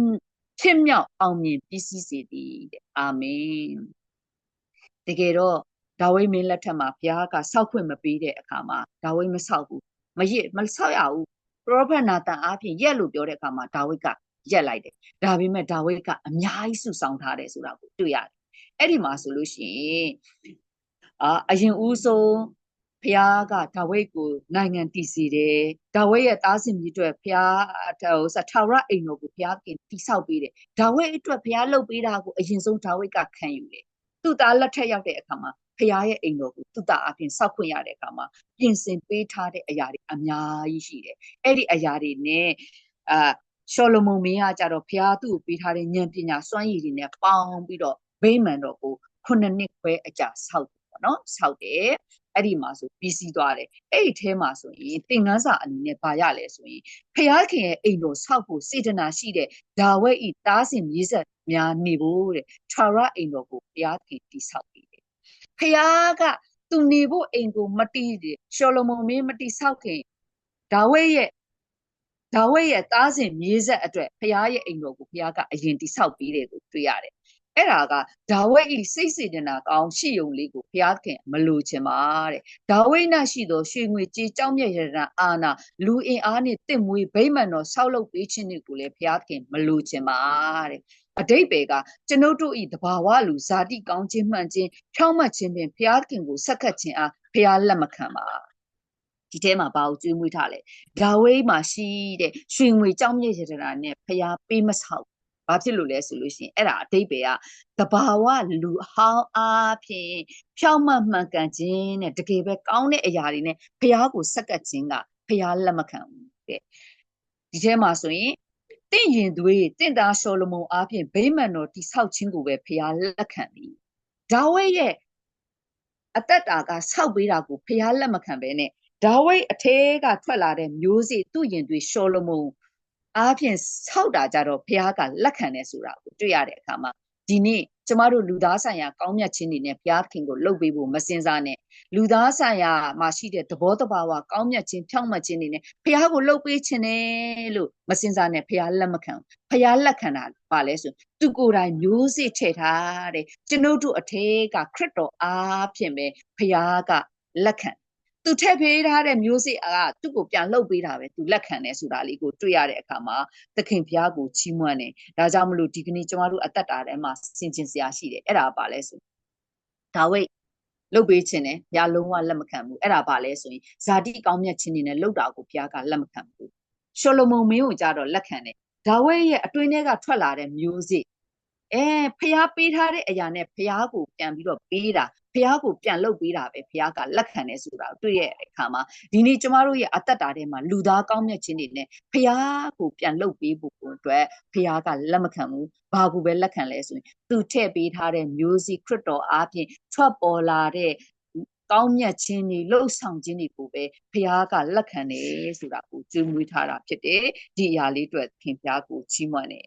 ဖြစ်မြောက်အောင်မြင်ပြီးစီးစေသည်တဲ့အာမင်တကယ်တော့ဒါဝိမင်းလက်ထက်မှာဘုရားကစောက်ခွင့်မပေးတဲ့အခါမှာဒါဝိမဆောက်ဘူးမရစ်မဆောက်ရဘူးပရောဖက်နာတန်အားဖြင့်ရက်လို့ပြောတဲ့အခါမှာဒါဝိကရက်လိုက်တယ်ဒါပေမဲ့ဒါဝိကအများကြီးစုဆောင်ထားတယ်ဆိုတာကိုတွေ့ရတယ်အဲ့ဒီမှာဆိုလို့ရှိရင်အာအရင်ဦးဆုံး ဖះကဒါဝိတ်ကိုနိုင်ငံတည်စီတယ်ဒါဝိတ်ရဲ့သားစင်ကြီးအတွက်ဖះဟိုစထာဝရအိမ်တော်ကိုဖះကတိဆောက်ပေးတယ်ဒါဝိတ်အတွက်ဖះလှုပ်ပေးတာကိုအရင်ဆုံးဒါဝိတ်ကခံယူတယ်သူ့သားလက်ထက်ရောက်တဲ့အခါမှာဖရာရဲ့အိမ်တော်ကိုတုတအပြင်စောက်ခွင့်ရတဲ့အခါမှာပြင်ဆင်ပေးထားတဲ့အရာတွေအများကြီးရှိတယ်အဲ့ဒီအရာတွေနဲ့အာရှောလမုန်မင်းကကြတော့ဖရာသူ့ကိုပေးထားတဲ့ဉာဏ်ပညာစွမ်းရည်တွေနဲ့ပေါင်းပြီးတော့ဗိမာန်တော်ကိုခုနှစ်နှစ်ခွဲအကြာဆောက်တယ်ပေါ့နော်ဆောက်တယ် အဲ့ဒီမှာဆိုပြီးစီးသွားတယ်အဲ့ဒီထဲမှာဆိုရင်သင်္ကန်းစာအနေနဲ့ဗာရလဲဆိုရင်ဖျားခင်ရဲ့အိမ်တော်ဆောက်ဖို့စေတနာရှိတဲ့ဒါဝိဒ်ဤတားစင်မြေးဆက်များနေဖို့တဲ့ခြာရအိမ်တော်ကိုဖျားခင်တိဆောက်ပြီးတယ်ဖျားကသူနေဖို့အိမ်ကိုမတီးတယ်ရှောလမုန်မင်းမတီဆောက်ခင်ဒါဝိဒ်ရဲ့ဒါဝိဒ်ရဲ့တားစင်မြေးဆက်အတွက်ဖျားရဲ့အိမ်တော်ကိုဖျားကအရင်တိဆောက်ပြီးတယ်ကိုတွေ့ရတယ် အဲ့ဒါကဒါဝိဒ်ဤစိတ်စေတနာကောင်းရှိယုံလေးကိုဘုရားခင်မလိုချင်ပါတဲ့ဒါဝိဒ်၌ရှိသောရွှေငွေကြေးကြောင်းမြတ်ရတနာအာနာလူအင်အားနှင့်တင့်မွေးဗိမ္မာန်တော်ဆောက်လုပ်ပေးခြင်းတွေကိုလည်းဘုရားခင်မလိုချင်ပါတဲ့အတိတ်ပေကကျွန်ုပ်တို့ဤတဘာဝလူဇာတိကောင်းခြင်းမှန်ခြင်းဖြောင်းမှတ်ခြင်းဖြင့်ဘုရားခင်ကိုဆက်ခတ်ခြင်းအားဘုရားလက်မခံပါဒီထဲမှာဘာကိုကျွေးမွေးထားလဲဒါဝိဒ်မှာရှိတဲ့ရွှေငွေကြောင်းမြတ်ရတနာနဲ့ဘုရားပေးမဆောက် ဘာဖြစ်လို့လဲဆိုလို့ရှိရင်အဲ့ဒါအတိတ်ပဲကတဘာဝလူအဟောင်းအားဖြင့်ဖြောင့်မတ်မှန်ကန်ခြင်းနဲ့တကယ်ပဲကောင်းတဲ့အရာတွေနဲ့ဖះကိုစက္ကပ်ခြင်းကဖះလက်မခံဘူးတဲ့ဒီထဲမှာဆိုရင်တင့်ရင်သွေးတင့်သားရှောလမုန်အားဖြင့်ဗိမာန်တော်တိဆောက်ခြင်းကိုပဲဖះလက်ခံပြီဒါဝိဒ်ရဲ့အသက်တာကဆောက်ပေးတာကိုဖះလက်မခံပဲနဲ့ဒါဝိဒ်အထဲကထွက်လာတဲ့မျိုးစေ့သူ့ရင်သွေးရှောလမုန် အားဖြင့်ဆောက်တာကြတော့ဘုရားကလက်ခံတယ်ဆိုတာကိုတွေ့ရတဲ့အခါမှာဒီနေ့ကျမတို့လူသားဆိုင်ရာကောင်းမြတ်ခြင်းတွေနဲ့ဘုရားခင်ကိုလှုပ်ပေးဖို့မစင်စားနဲ့လူသားဆိုင်ရာမှာရှိတဲ့သဘောတဘာဝကောင်းမြတ်ခြင်းဖြောင့်မတ်ခြင်းတွေနဲ့ဘုရားကိုလှုပ်ပေးခြင်းနဲ့လို့မစင်စားနဲ့ဘုရားလက်မခံဘုရားလက်ခံတာပါလဲဆိုသူကိုယ်တိုင်မျိုးစေ့ထည့်ထားတဲ့ကျွန်ုပ်တို့အထေကခရစ်တော်အားဖြင့်ပဲဘုရားကလက်ခံ သူထည့်ပေးထားတဲ့မျိုးစေ့ကသူ့ကိုပြန်လှုပ်ပေးတာပဲသူလက်ခံတယ်ဆိုတာလေးကိုတွေ့ရတဲ့အခါမှာသခင်ဘုရားကိုချီးမွမ်းတယ်ဒါကြောင့်မလို့ဒီကနေ့ကျမတို့အသက်တာထဲမှာဆင်ခြင်စရာရှိတယ်အဲ့ဒါပါလဲဆိုဒါဝိတ်လှုပ်ပေးခြင်းနဲ့ဘုရားလုံးဝလက်မခံဘူးအဲ့ဒါပါလဲဆိုရင်ဇာတိကောင်းမြတ်ခြင်းတွေနဲ့လှုပ်တာကိုဘုရားကလက်မခံဘူးရှောလမုန်မင်းကိုကြတော့လက်ခံတယ်ဒါဝိတ်ရဲ့အတွင်းထဲကထွက်လာတဲ့မျိုးစေ့ အဲဖះပေးထားတဲ့အရာနဲ့ဖះကိုပြန်ပြီးတော့ပေးတာဖះကိုပြန်လုပ်ပေးတာပဲဖះကလက်ခံတယ်ဆိုတာတွေ့ရတဲ့အခါမှာဒီနေ့ကျမတို့ရဲ့အသက်တာထဲမှာလူသားကောင်းမြတ်ခြင်းတွေနဲ့ဖះကိုပြန်လုပ်ပေးဖို့အတွက်ဖះကလက်မခံဘူးဘာကိုပဲလက်ခံလဲဆိုရင်သူထည့်ပေးထားတဲ့မျိုးစီခရစ်တော်အားဖြင့်ထွက်ပေါ်လာတဲ့ကောင်းမြတ်ခြင်းတွေလှုပ်ဆောင်ခြင်းတွေကိုပဲဖះကလက်ခံတယ်ဆိုတာကိုကျွေးမွေးထားတာဖြစ်တယ်ဒီအရာလေးအတွက်ခင်ဖះကိုချီးမွမ်းတယ်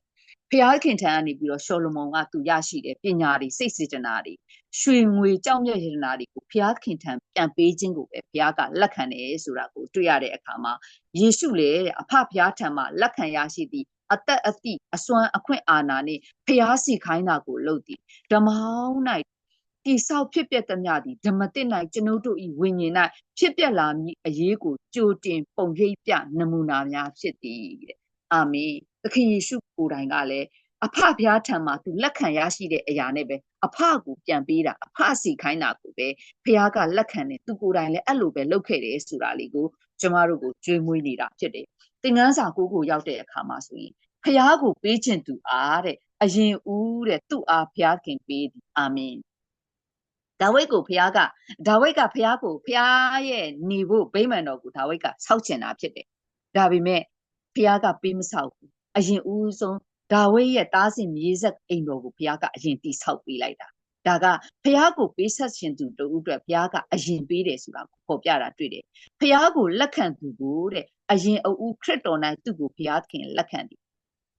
ဖျားခင်ထံကနေပြီးတော့ရှောလမုန်ကသူရရှိတဲ့ပညာတွေစိတ်စေတနာတွေရွှေငွေကြောက်မြတ်ရတနာတွေကိုဖျားခင်ထံပြန်ပေးခြင်းကိုပဲဖျားကလက်ခံတယ်ဆိုတာကိုတွေ့ရတဲ့အခါမှာယေရှုလည်းအဖဖျားထံမှာလက်ခံရရှိသည့်အသက်အသည့်အစွမ်းအခွင့်အာဏာနှင့်ဖျားစီခိုင်းတာကိုလုပ်သည်ဓမ္မဟောင်း၌တိဆောက်ဖြစ်ပျက်သမျှသည်ဓမ္မတစ်၌ကျွန်ုပ်တို့၏ဝိညာဉ်၌ဖြစ်ပျက်လာမည်အရေးကိုကြိုတင်ပုံရိပ်ပြနမူနာများဖြစ်သည်တဲ့အာမင် သခင်ယေရှုကိုယ်တိုင်ကလည်းအဖဖျားထံမှာသူလက်ခံရရှိတဲ့အရာနဲ့ပဲအဖကိုပြန်ပေးတာအဖစီခိုင်းတာကိုပဲဖျားကလက်ခံတယ်သူကိုယ်တိုင်လည်းအဲ့လိုပဲလုပ်ခဲ့တယ်ဆိုတာလေးကိုကျမတို့ကိုကြွေးမွေးနေတာဖြစ်တယ်သင်္ကန်းစာကိုကိုရောက်တဲ့အခါမှာဆိုရင်ဖျားကိုပေးခြင်းသူအားတဲ့အရင်ဦးတဲ့သူ့အားဖျားခင်ပေးသည်အာမင်ဒါဝိဒ်ကိုဖျားကဒါဝိဒ်ကဖျားကိုဖျားရဲ့နေဖို့ဗိမာန်တော်ကိုဒါဝိဒ်ကဆောက်ချင်တာဖြစ်တယ်ဒါပေမဲ့ဖျားကပေးမဆောက်ဘူး အရင်ဦးဆုံးဒါဝိဒ်ရဲ့တားစင်မြေးဆက်အိမ်တော်ကိုဘုရားကအရင်တိဆောက်ပေးလိုက်တာဒါကဘုရားကိုပေးဆက်ခြင်းသူတို့အတွက်ဘုရားကအရင်ပေးတယ်ဆိုတာကိုပေါ်ပြတာတွေ့တယ်ဘုရားကိုလက်ခံသူကိုတဲ့အရင်အဦးခရစ်တော်၌သူ့ကိုဘုရားခင်လက်ခံတယ်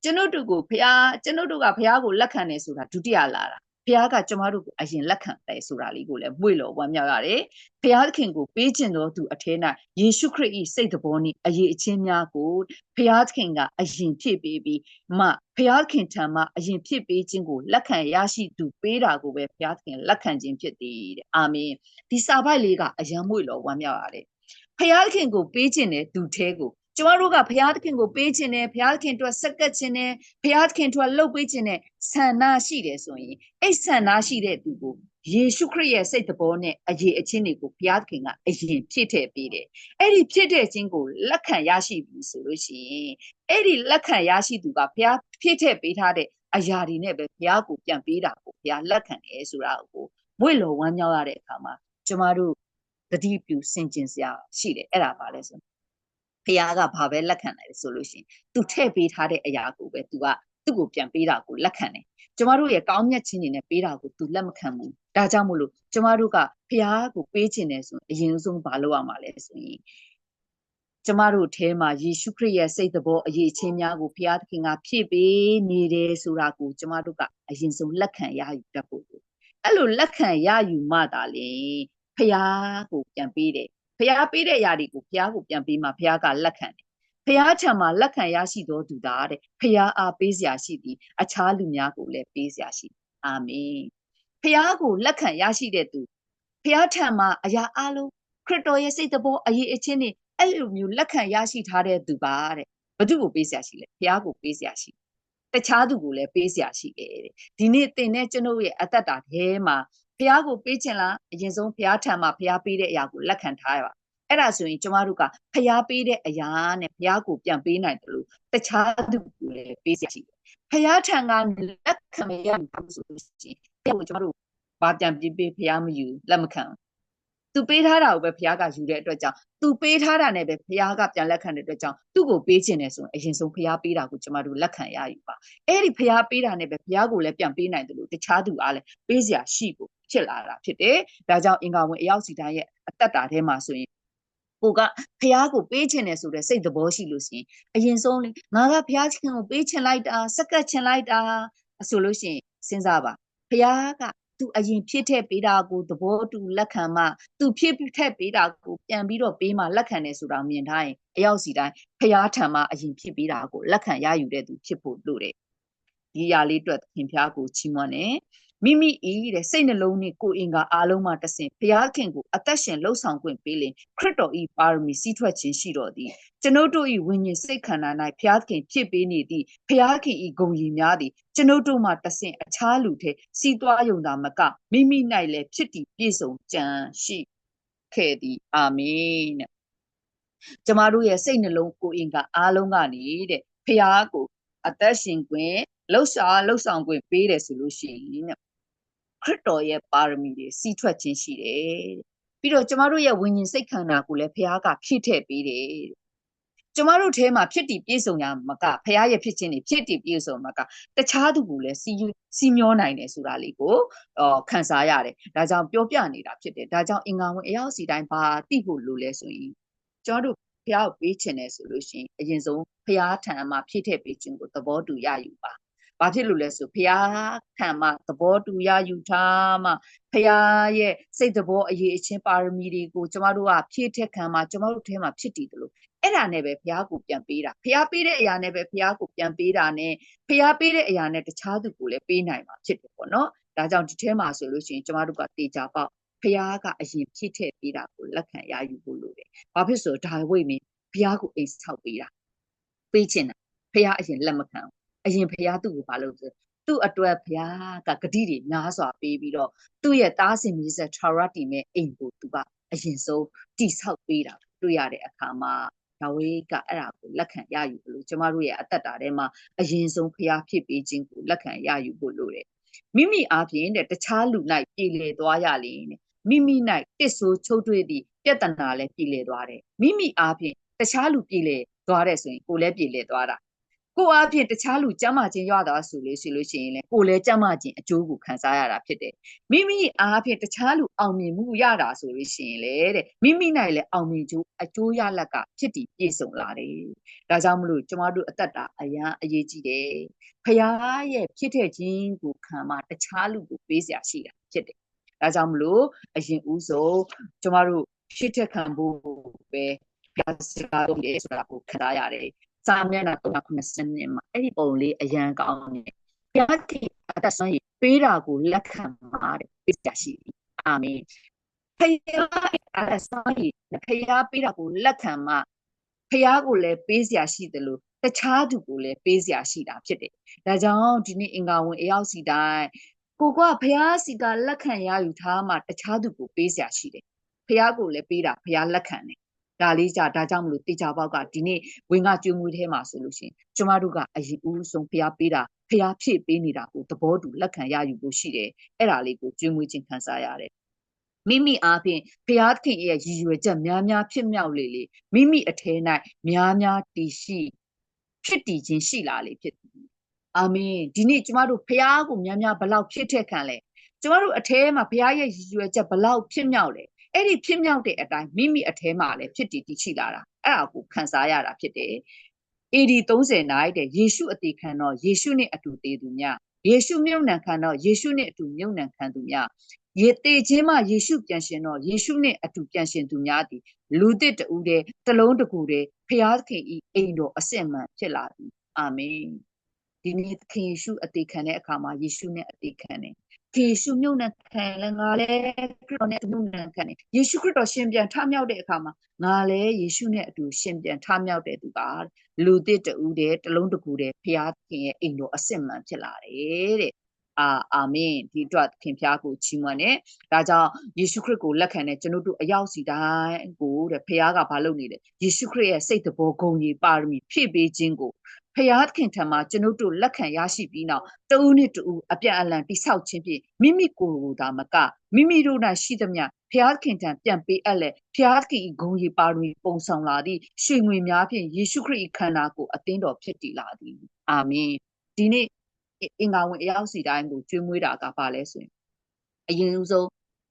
ကျွန်ုပ်တို့ကိုဘုရားကျွန်ုပ်တို့ကဘုရားကိုလက်ခံတယ်ဆိုတာဒုတိယလာတာ ဘုရားကကျမတို့ကိုအရင်လက်ခံတယ်ဆိုတာလေးကိုလည်းမွေ့လော်ဝမ်းမြောက်ရတယ်။ဘုရားသခင်ကိုပေးခြင်းတော်သူအထဲ၌ယေရှုခရစ်၏စိတ်တော်နှင့်အရေးအချင်းများကိုဘုရားသခင်ကအရင်ဖြစ်ပေးပြီးမှဘုရားသခင်ထံမှအရင်ဖြစ်ပေးခြင်းကိုလက်ခံရရှိသူပေးတာကိုပဲဘုရားသခင်လက်ခံခြင်းဖြစ်သည်တဲ့။အာမင်။ဒီစာပိုက်လေးကအယံမွေ့လော်ဝမ်းမြောက်ရတယ်။ဘုရားသခင်ကိုပေးခြင်းတဲ့သူထဲကို ကျမတို့ကဘုရားသခင်ကိုပေးခြင်းနဲ့ဘုရားသခင်တို့ဆက်ကပ်ခြင်းနဲ့ဘုရားသခင်တို့လှုပ်ပေးခြင်းနဲ့ဆန္ဒရှိတယ်ဆိုရင်အဲ့ဆန္ဒရှိတဲ့သူကိုယေရှုခရစ်ရဲ့စိတ်တော်နဲ့အရေးအချင်းတွေကိုဘုရားသခင်ကအရင်ဖြစ်ထည့်ပေးတယ်။အဲ့ဒီဖြစ်တဲ့ခြင်းကိုလက်ခံရရှိပြီဆိုလို့ရှိရင်အဲ့ဒီလက်ခံရရှိသူကဘုရားဖြစ်ထည့်ပေးထားတဲ့အရာတွေနဲ့ပဲဘုရားကိုပြန်ပေးတာကိုဘုရားလက်ခံတယ်ဆိုတာကိုမွေ့လော်ဝမ်းမြောက်ရတဲ့အခါမှာကျမတို့တတိပြုစင်ကျင်စရာရှိတယ်အဲ့ဒါပါလဲဆို ရာကဘာပဲလက်ခံနိုင်ဆိုလို့ရှိရင်သူထည့်ပေးထားတဲ့အရာကိုပဲသူကသူ့ကိုပြန်ပေးတာကိုလက်ခံတယ်ကျမတို့ရဲ့ကောင်းမြတ်ခြင်းတွေနဲ့ပေးတာကိုသူလက်မခံဘူးဒါကြောင့်မို့လို့ကျမတို့ကဖရာကိုပေးခြင်းနဲ့ဆိုရင်အရင်ဆုံးဘာလုပ်ရမှာလဲဆိုရင်ကျမတို့ထဲမှာယေရှုခရစ်ရဲ့စိတ်တော်အရေးချင်းများကိုဘုရားသခင်ကဖြည့်ပေးနေတယ်ဆိုတာကိုကျမတို့ကအရင်ဆုံးလက်ခံရယူတတ်ဖို့အဲ့လိုလက်ခံရယူမှသာလေဘုရားကိုပြန်ပေးတယ် ဘုရားပေးတဲ့အရာတွေကိုဘုရားကိုပြန်ပေးမှဘုရားကလက်ခံတယ်ဖះထံမှာလက်ခံရရှိတော်သူသားတဲ့ဖះအားပေးစရာရှိသည်အခြားလူများကိုလည်းပေးစရာရှိအာမင်ဖះကိုလက်ခံရရှိတဲ့သူဖះထံမှာအရာအလုံးခရစ်တော်ရဲ့စိတ်တော်အရေးအချင်းတွေအဲ့လိုမျိုးလက်ခံရရှိထားတဲ့သူပါတဲ့ဘသူကိုပေးစရာရှိလဲဖះကိုပေးစရာရှိတခြားသူကိုလည်းပေးစရာရှိတယ်တဲ့ဒီနေ့သင်နဲ့ကျွန်ုပ်ရဲ့အသက်တာထဲမှာ ဖះကိုပေးခြင်းလားအရင်ဆုံးဖះထံမှာဖះပေးတဲ့အရာကိုလက်ခံထားရပါအဲ့ဒါဆိုရင်ကျမတို့ကဖျားပေးတဲ့အရာနဲ့ဖျားကိုပြန်ပေးနိုင်တယ်လို့တခြားသူကိုလည်းပေးစီရှိတယ်ဖျားထံကလက်ခံမရဘူးဆိုလို့ရှိရင်အဲ့ကိုကျမတို့ဘာပြန်ပေးပေးဖျားမယူလက်မခံ သူပေးထားတာကိုပဲဖျားကယူတဲ့အတွက်ကြောင့်သူပေးထားတာနဲ့ပဲဖျားကပြန်လက်ခံတဲ့အတွက်ကြောင့်သူ့ကိုပေးခြင်းနဲ့ဆိုရင်အရင်ဆုံးဖျားပေးတာကိုကျမတို့လက်ခံရယူပါအဲ့ဒီဖျားပေးတာနဲ့ပဲဖျားကိုလည်းပြန်ပေးနိုင်တယ်လို့တခြားသူအားလည်းပေးစရာရှိဖို့ဖြစ်လာတာဖြစ်တယ်ဒါကြောင့်အင်္ဂါဝင်အရောက်စီတိုင်းရဲ့အသက်တာထဲမှာဆိုရင်ကိုကဖះကိုပေးချင်တယ်ဆိုတဲ့စိတ်သဘောရှိလို့ရှိရင်အရင်ဆုံးလေငါကဖះချင်းကိုပေးချင်လိုက်တာစက်ကတ်ချင်လိုက်တာဆိုလို့ရှိရင်စဉ်းစားပါဖះက သူအရင်ဖြစ်ထက်ပေးတာကိုသဘောတူလက်ခံမှသူဖြစ်ထက်ပေးတာကိုပြန်ပြီးတော့ပေးမှလက်ခံတယ်ဆိုတာမြင်ထားရင်အရောက်စီတိုင်းဖះထံမှအရင်ဖြစ်ပေးတာကိုလက်ခံရယူတဲ့သူဖြစ်ဖို့လိုတယ်ဒီຢာလေးအတွက်ခင်ဖះကိုချီးမွမ်းတယ် မိမိဤတဲ့စိတ်နှလုံးနဲ့ကိုယ်အင်္ဂါအားလုံးမှတဆင်ဘုရားခင်ကိုအသက်ရှင်လှုပ်ဆောင်ခွင့်ပေးလင်ခရစ်တော်ဤပါရမီစီးထွက်ခြင်းရှိတော်သည်ကျွန်ုပ်တို့ဤဝိညာဉ်စိတ်ခန္ဓာ၌ဘုရားခင်ဖြစ်ပေးနေသည့်ဘုရားခင်ဤဂုဏ်ရည်များသည်ကျွန်ုပ်တို့မှတဆင်အခြားလူထဲစီးသွားယုံတာမကမိမိ၌လည်းဖြစ်တည်ပြည့်စုံကြံရှိခဲ့သည်အာမင်တဲ့ကျမတို့ရဲ့စိတ်နှလုံးကိုယ်အင်္ဂါအားလုံးကနေတဲ့ဘုရားကိုအသက်ရှင်ခွင့်လှုပ်ရှားလှုပ်ဆောင်ခွင့်ပေးတယ်ဆိုလို့ရှိရင်တဲ့ ခရစ်တော်ရဲ့ပါရမီတွေစီးထွက်ခြင်းရှိတယ်ပြီးတော့ကျမတို့ရဲ့ဝိညာဉ်စိတ်ခန္ဓာကိုလည်းဘုရားကဖြည့်ထည့်ပေးတယ်ကျမတို့ထဲမှာဖြစ်တည်ပြည့်စုံရမကဘုရားရဲ့ဖြစ်ခြင်းတွေဖြစ်တည်ပြည့်စုံမကတခြားသူကိုလည်းစီစီမျောနိုင်တယ်ဆိုတာလေးကိုအော်ခံစားရတယ်ဒါကြောင့်ပြောပြနေတာဖြစ်တယ်ဒါကြောင့်အင်္ဂါဝင်အရောက်စီတိုင်းဘာသိဖို့လိုလဲဆိုရင်ကျမတို့ဘုရားကိုပေးခြင်းတယ်ဆိုလို့ရှိရင်အရင်ဆုံးဘုရားထံမှာဖြည့်ထည့်ပေးခြင်းကိုသဘောတူရယူပါ ဘာဖြစ်လို့လဲဆိုဘုရားခံမှသဘောတူရယူထားမှဘုရားရဲ့စိတ်သဘောအရေးအချင်းပါရမီတွေကိုကျမတို့ကဖြည့်ထက်ခံမှကျမတို့ထဲမှာဖြစ်တည်တယ်လို့အဲ့ဒါနဲ့ပဲဘုရားကိုပြန်ပေးတာဘုရားပေးတဲ့အရာနဲ့ပဲဘုရားကိုပြန်ပေးတာနဲ့ဘုရားပေးတဲ့အရာနဲ့တခြားသူကိုလည်းပေးနိုင်မှာဖြစ်တယ်ပေါ့နော်ဒါကြောင့်ဒီထဲမှာဆိုလို့ရှိရင်ကျမတို့ကတေချာပေါက်ဘုရားကအရင်ဖြည့်ထည့်ပေးတာကိုလက်ခံရယူဖို့လိုတယ်ဘာဖြစ်ဆိုဒါဝိမင်းဘုရားကိုအိမ်ဆောက်ပေးတာပေးချင်တာဘုရားအရင်လက်မခံ အရင်ဖះသူ့ကိုမလုပ်ဆိုသူ့အတွက်ဖះကဂတိတွေများစွာပေးပြီးတော့သူ့ရဲ့သားစင်မြေဆက် charity နဲ့အိမ်ကိုသူကအရင်ဆုံးတိဆောက်ပေးတာတွေ့ရတဲ့အခါမှာဒါဝိကအဲ့ဒါကိုလက်ခံရယူလို့ကျမတို့ရဲ့အသက်တာထဲမှာအရင်ဆုံးဖះဖြစ်ပေးခြင်းကိုလက်ခံရယူဖို့လိုတယ်မိမိအားဖြင့်တဲ့တခြားလူ၌ပြည်လေသွားရလေမိမိ၌တစ်ဆိုးချုပ်တွေ့သည့်ပြဿနာလည်းပြည်လေသွားတယ်မိမိအားဖြင့်တခြားလူပြည်လေသွားတယ်ဆိုရင်ကိုယ်လည်းပြည်လေသွားတာ ကိုယ်အဖြစ်တခြားလူကြမ်းမာခြင်းရတာဆိုလို့ရှိလို့ရှိရင်လေကိုယ်လည်းကြမ်းမာခြင်းအကျိုးကိုခံစားရတာဖြစ်တယ်မိမိအားဖြင့်တခြားလူအောင်မြင်မှုရတာဆိုလို့ရှိရင်လေတဲ့မိမိနိုင်လည်းအောင်မြင်ခြင်းအကျိုးရလက်ကဖြစ်တည်ပြည့်စုံလာတယ်ဒါကြောင့်မလို့ကျွန်တော်တို့အသက်တာအရာအရေးကြီးတယ်ဖရားရဲ့ဖြစ်တဲ့ခြင်းကိုခံမှတခြားလူကိုပေးစရာရှိတာဖြစ်တယ်ဒါကြောင့်မလို့အရင်ဦးဆုံးကျွန်တော်တို့ဖြစ်တဲ့ခံဖို့ပဲပြသတာလုပ်ရဲဆိုတာကိုခံစားရတယ် စာမျက်နှာ390နှစ်မှာအဲ့ဒီပုံလေးအရန်ကောင်းနေဘုရားတိအသက်ဆုံးပေးတာကိုလက်ခံပါတယ်ပေးကြရှိပြီအာမင်ဖခင်အသက်ဆုံးဖခင်ပေးတာကိုလက်ခံမှဖခင်ကိုလည်းပေးစရာရှိတယ်လို့တခြားသူကိုလည်းပေးစရာရှိတာဖြစ်တယ်ဒါကြောင့်ဒီနေ့အင်္ဂါဝင်အရောက်စီတိုင်းကိုကဘုရားစီကလက်ခံရယူထားမှတခြားသူကိုပေးစရာရှိတယ်ဘုရားကိုလည်းပေးတာဘုရားလက်ခံတယ် ဒါလေးကြဒါကြောင့်မလို့တေချာပေါက်ကဒီနေ့ဝင်ကကျွေးမွေးထဲမှာဆိုလို့ရှိရင်ကျမတို့ကအရင်ဦးဆုံးဖျားပေးတာဖျားဖြည့်ပေးနေတာကိုသဘောတူလက်ခံရယူဖို့ရှိတယ်အဲ့ဒါလေးကိုကျွေးမွေးခြင်းခံစားရတယ်မိမိအားဖြင့်ဘုရားသခင်ရဲ့ရည်ရွယ်ချက်များများဖြစ်မြောက်လေလေမိမိအထဲ၌များများတည်ရှိဖြစ်တည်ခြင်းရှိလာလေဖြစ်အာမင်ဒီနေ့ကျမတို့ဘုရားကိုများများဘလောက်ဖြစ်ထက်ခံလဲကျမတို့အထဲမှာဘုရားရဲ့ရည်ရွယ်ချက်ဘလောက်ဖြစ်မြောက်လဲ အဲ့ဒီဖြစ်မြောက်တဲ့အတိုင်းမိမိအထဲမှာလည်းဖြစ်တည်တည်ရှိလာတာအဲ့ဒါကိုခံစားရတာဖြစ်တယ် AD 30နိုင်တဲ့ယေရှုအသေးခံတော့ယေရှုနဲ့အတူသေးသူများယေရှုမြုပ်နှံခံတော့ယေရှုနဲ့အတူမြုပ်နှံခံသူများယေတေခြင်းမှယေရှုပြန်ရှင်တော့ယေရှုနဲ့အတူပြန်ရှင်သူများသည်လူသစ်တူတဲ့တလုံးတကူတဲ့ဖျားသခင်ဤအိမ်တော်အစစ်မှန်ဖြစ်လာသည်အာမင်ဒီနေ့သခင်ယေရှုအသေးခံတဲ့အခါမှာယေရှုနဲ့အသေးခံတယ် ယေရှုမြုပ်နှံခံလဲငါလည်းခရစ်တော်နဲ့မြုပ်နှံခံတယ်ယေရှုခရစ်တော်ရှင်ပြန်ထမြောက်တဲ့အခါမှာငါလည်းယေရှုနဲ့အတူရှင်ပြန်ထမြောက်တဲ့သူပါလူသစ်တူတဲ့တလုံးတကူတဲ့ဖျားသခင်ရဲ့အိမ်တော်အစစ်မှန်ဖြစ်လာတယ်တဲ့အာအာမင်ဒီအတွက်ခင်ဖျားကိုချီးမွမ်းတယ်ဒါကြောင့်ယေရှုခရစ်ကိုလက်ခံတဲ့ကျွန်တော်တို့အရောက်စီတိုင်းကိုတဲ့ဖျားကဘာလုပ်နေလဲယေရှုခရစ်ရဲ့စိတ်တဘောဂုဏ်ကြီးပါရမီဖြည့်ပေးခြင်းကိုဖျားခင်ထံမှာကျွန်ုပ်တို့လက်ခံရရှိပြီးနောက်တဦးနဲ့တဦးအပြန်အလှန်တိဆောက်ခြင်းဖြင့်မိမိကိုယ်ကိုယ်သာမကမိမိတို့၌ရှိသမျှဖျားခင်ထံပြန်ပေးအပ်လဲဖျားခင်ဂုံရီပါရမီပုံဆောင်လာသည့်ရွှေငွေများဖြင့်ယေရှုခရစ်ခန္ဓာကိုအသင်းတော်ဖြစ်တည်လာသည်အာမင်ဒီနေ့အင်္ဂါဝင်အရောက်စီတိုင်းကိုကျွေးမွေးတာကဘာလဲဆိုရင်အရင်ဆုံး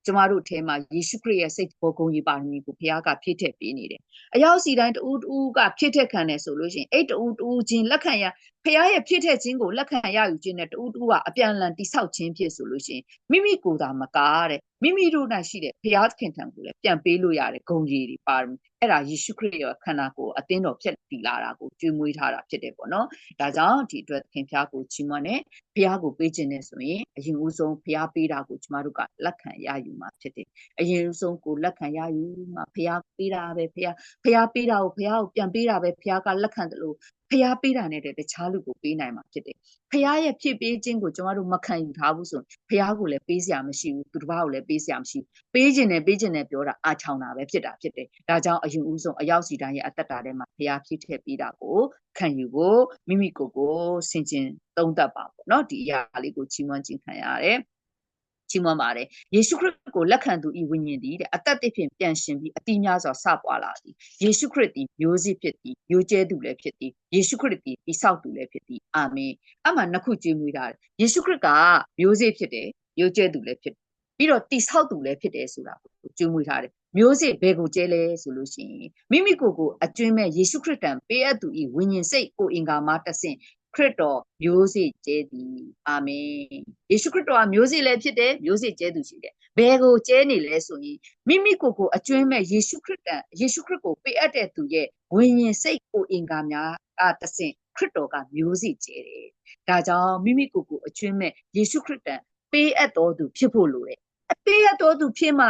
ကျမတို့ထဲမှာယေရှုခရစ်ရဲ့စိတ်ဘောဂုံကြီးပါရမီကိုဘုရားကဖြည့်ထည့်ပေးနေတယ်။အရောက်စီတိုင်းတူတူကဖြည့်ထည့်ခံတယ်ဆိုလို့ရှိရင်အဲ့တူတူချင်းလက်ခံရဘုရားရဲ့ဖြည့်ထည့်ခြင်းကိုလက်ခံရယူခြင်းနဲ့တူတူကအပြန်အလှန်တိဆောက်ခြင်းဖြစ်ဆိုလို့ရှိရင်မိမိကိုယ်သာမကားတဲ့မိမိတို့၌ရှိတဲ့ဘုရားသခင်ထံကိုလည်းပြန်ပေးလို့ရတယ်ဂုံကြီးတွေပါရမီအဲ့ဒါယေရှုခရစ်ရဲ့ခန္ဓာကိုယ်အသင်းတော်ဖြစ်တည်လာတာကိုကျွေးမွေးထားတာဖြစ်တယ်ပေါ့နော်။ဒါကြောင့်ဒီအတွက်ခင်ဖျားကိုချီးမွမ်းတယ်။ဖျားကိုပေးခြင်းနဲ့ဆိုရင်အရင်ဦးဆုံးဖျားပေးတာကိုကျမတို့ကလက်ခံရယူမှာဖြစ်တယ်။အရင်ဦးဆုံးကိုလက်ခံရယူမှာဖျားပေးတာပဲဖျားဖျားပေးတာကိုဖျားကိုပြန်ပေးတာပဲဖျားကလက်ခံတယ်လို့ ဖျားပေးတာနဲ့တခြားလူကိုပေးနိုင်မှာဖြစ်တယ်။ဖျားရဲ့ဖြစ်ပေးခြင်းကိုကျမတို့မခံယူထားဘူးဆိုရင်ဖျားကိုလည်းပေးစရာမရှိဘူးသူတစ်ပါးကိုလည်းပေးစရာမရှိဘူး။ပေးခြင်းနဲ့ပေးခြင်းနဲ့ပြောတာအာချောင်တာပဲဖြစ်တာဖြစ်တယ်။ဒါကြောင့်အရင်ဦးဆုံးအရောက်စီတိုင်းရဲ့အသက်တာထဲမှာဖျားဖြစ်ထည့်ပေးတာကိုခံယူဖို့မိမိကိုယ်ကိုဆင်ခြင်သုံးသပ်ပါပေါ့နော်ဒီအရာလေးကိုချီးမွမ်းခြင်းခံရတယ်။ ချီးမွမ်းပါတယ်ယေရှုခရစ်ကိုလက်ခံသူဤဝိညာဉ်သည်တဲ့အသက်တစ်ဖြင့်ပြန်ရှင်ပြီးအတိများစွာစပွားလာသည်ယေရှုခရစ်သည်မျိုးစေ့ဖြစ်သည်မျိုးကျဲသူလည်းဖြစ်သည်ယေရှုခရစ်သည်တိဆောက်သူလည်းဖြစ်သည်အာမင်အမှနှစ်ခုကြွေးမွေးတာယေရှုခရစ်ကမျိုးစေ့ဖြစ်တယ်မျိုးကျဲသူလည်းဖြစ်ပြီးတော့တိဆောက်သူလည်းဖြစ်တယ်ဆိုတာကိုကြွေးမွေးထားတယ်မျိုးစေ့ဘယ်ကိုကျဲလဲဆိုလို့ရှိရင်မိမိကိုယ်ကိုအကျွင်းမဲ့ယေရှုခရစ်တံပေးအပ်သူဤဝိညာဉ်စိတ်ကိုအင်္ဂါမှာတဆင့် ခရစ်တော်မျိုးစေ့ကျဲသည်အာမင်ယေရှုခရစ်တော်ကမျိုးစေ့လည်းဖြစ်တယ်မျိုးစေ့ကျဲသူရှိတယ်ဘယ်ကိုကျဲနေလဲဆိုရင်မိမိကိုယ်ကိုအကျွမ်းမဲ့ယေရှုခရစ်တန်ယေရှုခရစ်ကိုပေးအပ်တဲ့သူရဲ့ဝိညာဉ်စိတ်ကိုအင်္ဂါများအတဆင့်ခရစ်တော်ကမျိုးစေ့ကျဲတယ်ဒါကြောင့်မိမိကိုယ်ကိုအကျွမ်းမဲ့ယေရှုခရစ်တန်ပေးအပ်တော်သူဖြစ်ဖို့လိုတယ်အပေးအပ်တော်သူဖြစ်မှ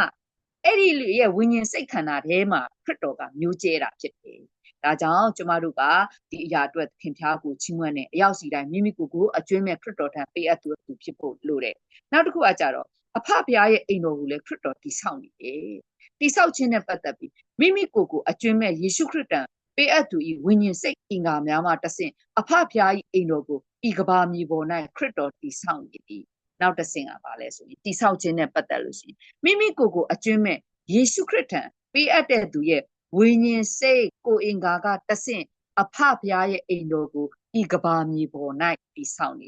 အဲ့ဒီလူရဲ့ဝိညာဉ်စိတ်ခန္ဓာထဲမှာခရစ်တော်ကမျိုးကျဲတာဖြစ်တယ် ဒါကြောင့်ကျမတို့ကဒီအရာအတွက်ခင်ဖျားကိုချီးမွမ်းနေအရောက်စီတိုင်းမိမိကိုယ်ကိုအကျွမ်းမဲ့ခရစ်တော်ထံပေးအပ်သူဖြစ်ဖို့လိုတယ်နောက်တစ်ခုကကြတော့အဖဖရားရဲ့အိမ်တော်ကိုလည်းခရစ်တော်တည်ဆောက်နေတယ်တည်ဆောက်ခြင်းနဲ့ပတ်သက်ပြီးမိမိကိုယ်ကိုအကျွမ်းမဲ့ယေရှုခရစ်တံပေးအပ်သူဤဝိညာဉ်စိတ်အင်္ဂါများမှတဆင့်အဖဖရား၏အိမ်တော်ကိုဤကဘာမြေပေါ်၌ခရစ်တော်တည်ဆောက်နေသည်နောက်တစ်ဆင့်ကပါလဲဆိုရင်တိဆောက်ခြင်းနဲ့ပတ်သက်လို့ရှိရင်မိမိကိုယ်ကိုအကျွမ်းမဲ့ယေရှုခရစ်ထံပေးအပ်တဲ့သူရဲ့ ဝိညာဉ်စိတ်ကိုအင်္ဂါကတဆင့်အဖဖရားရဲ့အိမ်တော်ကိုဤကဘာမြေပေါ်၌တည်ဆောက်နေ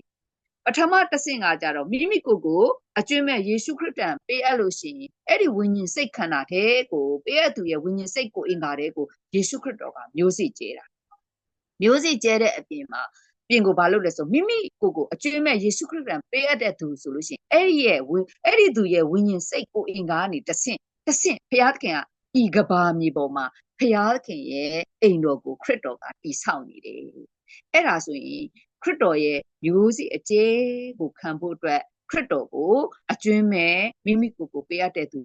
ပထမတဆင့်ကကြတော့မိမိကိုယ်ကိုအကျွမ်းမဲ့ယေရှုခရစ်တံပေးအပ်လို့ရှိရင်အဲ့ဒီဝိညာဉ်စိတ်ခန္ဓာတဲ့ကိုပေးအပ်သူရဲ့ဝိညာဉ်စိတ်ကိုအင်္ဂါတဲ့ကိုယေရှုခရစ်တော်ကမျိုးစေ့ကျဲတာမျိုးစေ့ကျဲတဲ့အပြင်မှာပြင်ကိုဘာလုပ်လဲဆိုမိမိကိုယ်ကိုအကျွမ်းမဲ့ယေရှုခရစ်တံပေးအပ်တဲ့သူဆိုလို့ရှိရင်အဲ့ဒီရဲ့အဲ့ဒီသူရဲ့ဝိညာဉ်စိတ်ကိုအင်္ဂါကနေတဆင့်တဆင့်ဘုရားသခင်က ဤကဘာမြေပေါ်မှာဖျားခင်ရဲ့အိမ်တော်ကိုခရစ်တော်ကတည်ဆောက်နေတယ်အဲ့ဒါဆိုရင်ခရစ်တော်ရဲ့မျိုးစီအကျဲကိုခံဖို့အတွက်ခရစ်တော်ကိုအကျွမ်းမဲ့မိမိကိုယ်ကိုပေးရတဲ့သူ